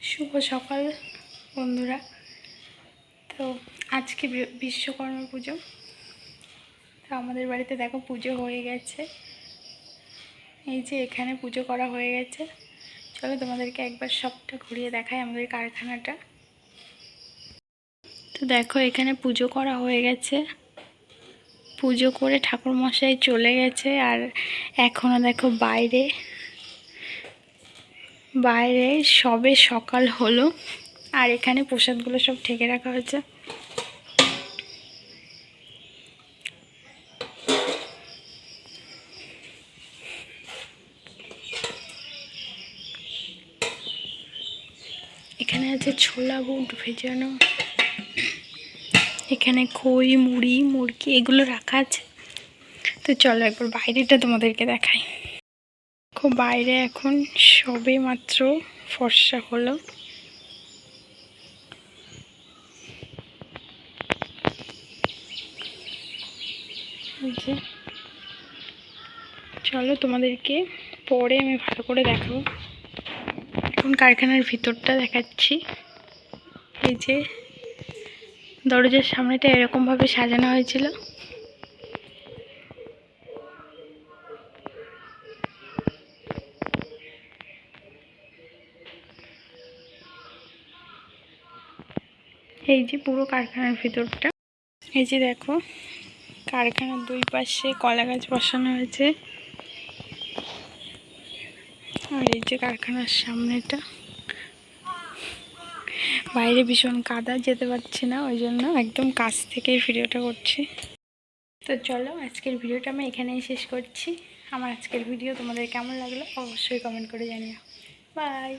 শুভ সকাল, বন্ধুরা। তো আজকে বিশ্বকর্মা পুজো। তো আমাদের বাড়িতে দেখো পুজো হয়ে গেছে। এই যে এখানে পুজো করা হয়ে গেছে। চলো তোমাদেরকে একবার সবটা ঘুরিয়ে দেখাই আমাদের কারখানাটা। তো দেখো এখানে পুজো করা হয়ে গেছে। পুজো করে ঠাকুরমশাই চলে গেছে আর এখনও দেখো বাইরে বাইরে সবে সকাল হলো, আর এখানে প্রসাদগুলো সব ঠেকে রাখা হয়েছে। এখানে আছে ছোলা বুট ভেজানো, এখানে খই, মুড়ি মুরগি এগুলো রাখা আছে। তো চলো একবার বাইরেটা তোমাদেরকে দেখাই। দেখো বাইরে এখন সবে মাত্র ফর্সা হলো। চলো তোমাদেরকে পরে আমি ভালো করে দেখাবো। এখন কারখানার ভিতরটা দেখাচ্ছি। এই যে দরজার সামনেটা এরকমভাবে সাজানো হয়েছিল। এই যে পুরো কারখানার ভিতরটা। এই যে দেখো, কারখানার দুই পাশে কলা গাছ বসানো হয়েছে। আর এই যে কারখানার সামনেটা। বাইরে ভীষণ কাদা, যেতে পারছি না, ওই জন্য একদম কাছ থেকেই ভিডিওটা করছি। তো চলো, আজকের ভিডিওটা আমি এখানেই শেষ করছি। আমার আজকের ভিডিও তোমাদের কেমন লাগল অবশ্যই কমেন্ট করে জানিও। বাই